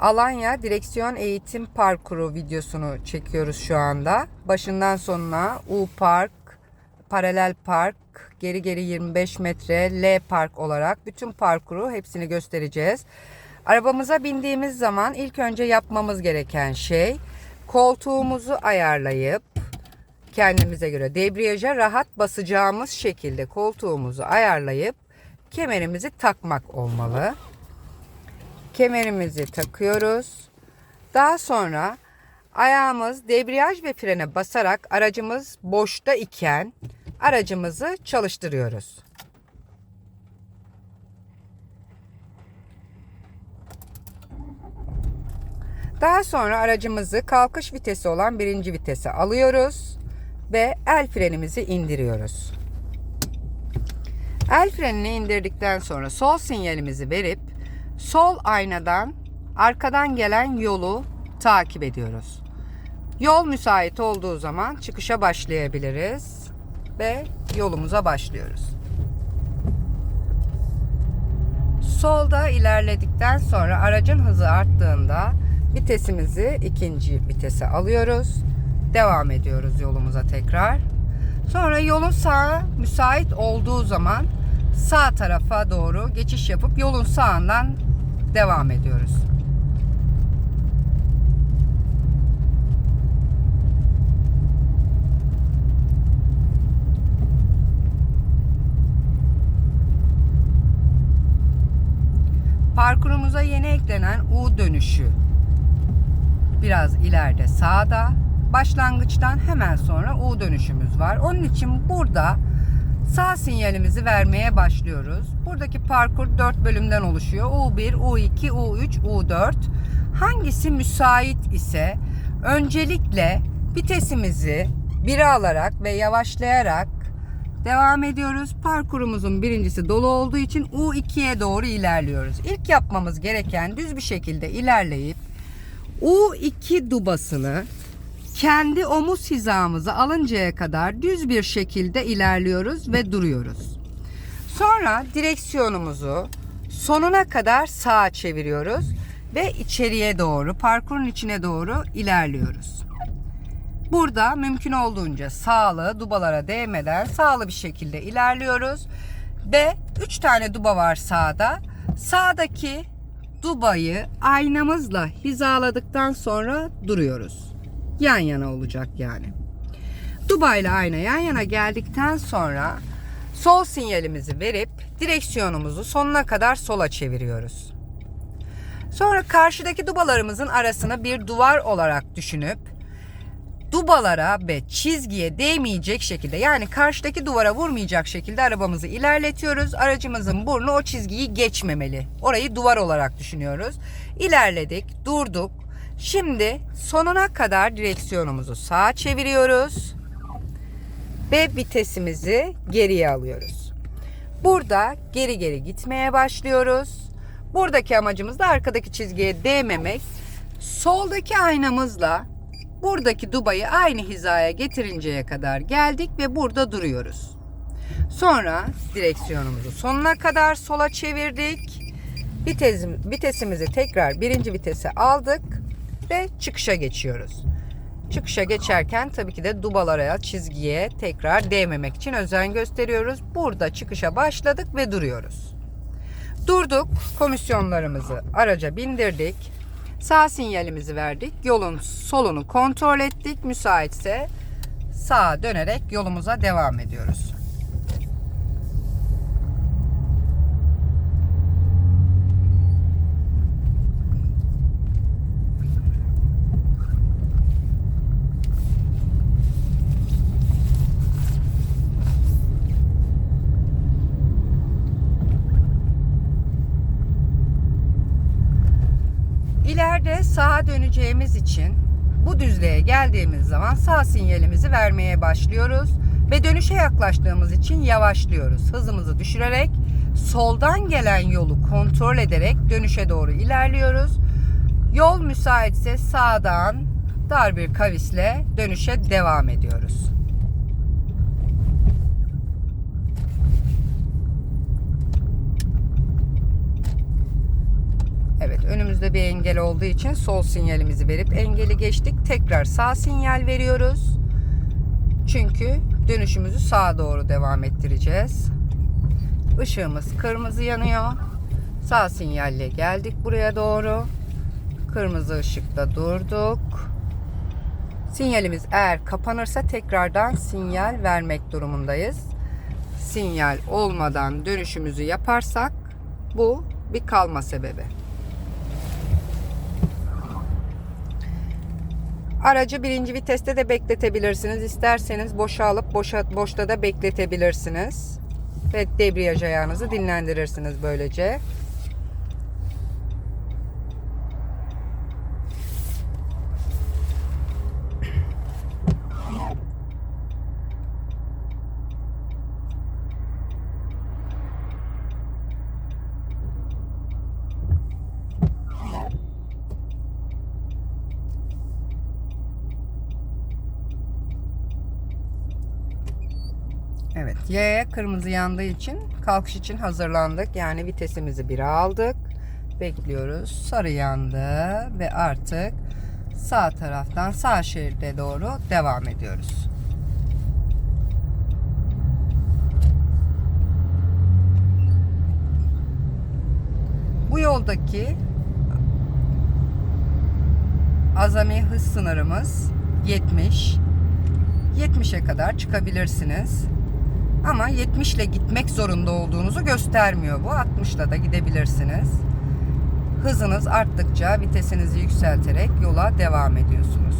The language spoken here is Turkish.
Alanya Direksiyon Eğitim Parkuru videosunu çekiyoruz şu anda. Başından sonuna U Park, Paralel Park, geri geri 25 metre L Park olarak bütün parkuru hepsini göstereceğiz. Arabamıza bindiğimiz zaman ilk önce yapmamız gereken şey koltuğumuzu ayarlayıp kendimize göre debriyaja rahat basacağımız şekilde koltuğumuzu ayarlayıp kemerimizi takmak olmalı. Kemerimizi takıyoruz. Daha sonra ayağımız debriyaj ve frene basarak aracımız boşta iken aracımızı çalıştırıyoruz. Daha sonra aracımızı kalkış vitesi olan birinci vitese alıyoruz ve el frenimizi indiriyoruz. El frenini indirdikten sonra sol sinyalimizi verip sol aynadan arkadan gelen yolu takip ediyoruz. Yol müsait olduğu zaman çıkışa başlayabiliriz ve yolumuza başlıyoruz. Solda ilerledikten sonra aracın hızı arttığında vitesimizi ikinci vitese alıyoruz. Devam ediyoruz yolumuza tekrar. Sonra yolun sağı müsait olduğu zaman sağ tarafa doğru geçiş yapıp yolun sağından devam ediyoruz. Parkurumuza yeni eklenen U dönüşü biraz ileride sağda. Başlangıçtan hemen sonra U dönüşümüz var. Onun için burada sağ sinyalimizi vermeye başlıyoruz. Buradaki parkur 4 bölümden oluşuyor. U1, U2, U3, U4. Hangisi müsait ise öncelikle vitesimizi 1'e alarak ve yavaşlayarak devam ediyoruz. Parkurumuzun birincisi dolu olduğu için U2'ye doğru ilerliyoruz. İlk yapmamız gereken düz bir şekilde ilerleyip U2 dubasını kendi omuz hizamızı alıncaya kadar düz bir şekilde ilerliyoruz ve duruyoruz. Sonra direksiyonumuzu sonuna kadar sağa çeviriyoruz ve içeriye doğru, parkurun içine doğru ilerliyoruz. Burada mümkün olduğunca sağlı dubalara değmeden sağlı bir şekilde ilerliyoruz ve 3 tane duba var sağda. Sağdaki dubayı aynamızla hizaladıktan sonra duruyoruz. Yan yana olacak yani. Duba ile ayna yan yana geldikten sonra sol sinyalimizi verip direksiyonumuzu sonuna kadar sola çeviriyoruz. Sonra karşıdaki dubalarımızın arasına bir duvar olarak düşünüp dubalara ve çizgiye değmeyecek şekilde yani karşıdaki duvara vurmayacak şekilde arabamızı ilerletiyoruz. Aracımızın burnu o çizgiyi geçmemeli. Orayı duvar olarak düşünüyoruz. İlerledik, durduk. Şimdi sonuna kadar direksiyonumuzu sağa çeviriyoruz ve vitesimizi geriye alıyoruz. Burada geri geri gitmeye başlıyoruz. Buradaki amacımız da arkadaki çizgiye değmemek. Soldaki aynamızla buradaki dubayı aynı hizaya getirinceye kadar geldik ve burada duruyoruz. Sonra direksiyonumuzu sonuna kadar sola çevirdik. Vitesim, vitesimizi tekrar birinci vitese aldık ve çıkışa geçiyoruz. Çıkışa geçerken tabii ki de dubalara, çizgiye tekrar değmemek için özen gösteriyoruz. Burada çıkışa başladık ve duruyoruz. Durduk, komisyonlarımızı araca bindirdik. Sağ sinyalimizi verdik. Yolun solunu kontrol ettik. Müsaitse sağa dönerek yolumuza devam ediyoruz. İleride sağa döneceğimiz için bu düzlüğe geldiğimiz zaman sağ sinyalimizi vermeye başlıyoruz ve dönüşe yaklaştığımız için yavaşlıyoruz. Hızımızı düşürerek soldan gelen yolu kontrol ederek dönüşe doğru ilerliyoruz. Yol müsaitse sağdan dar bir kavisle dönüşe devam ediyoruz. Evet önümüzde bir engel olduğu için sol sinyalimizi verip engeli geçtik. Tekrar sağ sinyal veriyoruz. Çünkü dönüşümüzü sağa doğru devam ettireceğiz. Işığımız kırmızı yanıyor. Sağ sinyalle geldik buraya doğru. Kırmızı ışıkta durduk. Sinyalimiz eğer kapanırsa tekrardan sinyal vermek durumundayız. Sinyal olmadan dönüşümüzü yaparsak bu bir kalma sebebi. Aracı birinci viteste de bekletebilirsiniz. İsterseniz boşa alıp boşa, boşta da bekletebilirsiniz. Ve debriyaj ayağınızı dinlendirirsiniz böylece. Evet, Y'ye kırmızı yandığı için kalkış için hazırlandık. Yani vitesimizi 1'e aldık. Bekliyoruz. Sarı yandı ve artık sağ taraftan sağ şeride doğru devam ediyoruz. Bu yoldaki azami hız sınırımız 70. 70'e kadar çıkabilirsiniz. Ama 70 ile gitmek zorunda olduğunuzu göstermiyor bu. 60 ile da gidebilirsiniz. Hızınız arttıkça vitesinizi yükselterek yola devam ediyorsunuz.